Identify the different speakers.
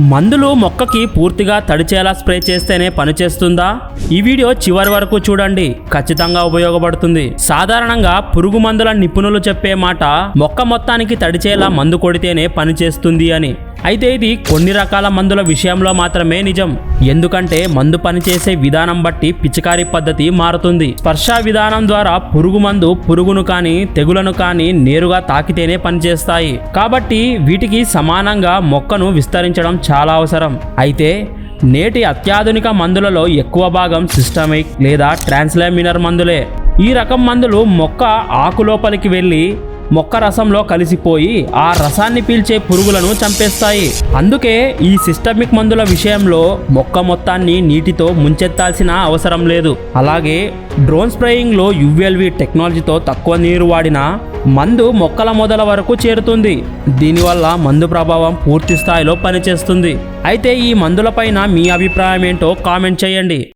Speaker 1: మందులు మొక్కకి పూర్తిగా తడిచేలా స్ప్రే చేస్తేనే పనిచేస్తుందా ఈ వీడియో చివరి వరకు చూడండి. ఖచ్చితంగా ఉపయోగపడుతుంది. సాధారణంగా పురుగు మందుల నిపుణులు చెప్పే మాట మొక్క మొత్తానికి తడిచేలా మందు కొడితేనే పనిచేస్తుంది అని. అయితే ఇది కొన్ని రకాల మందుల విషయంలో మాత్రమే నిజం. ఎందుకంటే మందు పనిచేసే విధానం బట్టి పిచికారీ పద్ధతి మారుతుంది. స్పర్శ విధానం ద్వారా పురుగు మందు పురుగును కానీ తెగులను కానీ నేరుగా తాకితేనే పనిచేస్తాయి. కాబట్టి వీటికి సమానంగా మొక్కను విస్తరించడం చాలా అవసరం. అయితే నేటి అత్యాధునిక మందులలో ఎక్కువ భాగం సిస్టమిక్ లేదా ట్రాన్స్లామినర్ మందులే. ఈ రకం మందులు మొక్క ఆకు లోపలికి వెళ్ళి మొక్క రసంలో కలిసిపోయి ఆ రసాన్ని పీల్చే పురుగులను చంపేస్తాయి. అందుకే ఈ సిస్టమిక్ మందుల విషయంలో మొక్క మొత్తాన్ని నీటితో ముంచెత్తాల్సిన అవసరం లేదు. అలాగే డ్రోన్ స్ప్రేయింగ్లో యుఎల్వి టెక్నాలజీతో తక్కువ నీరు వాడిన మందు మొక్కల మొదల వరకు చేరుతుంది. దీనివల్ల మందు ప్రభావం పూర్తి స్థాయిలో పనిచేస్తుంది. అయితే ఈ మందులపైన మీ అభిప్రాయం ఏంటో కామెంట్ చేయండి.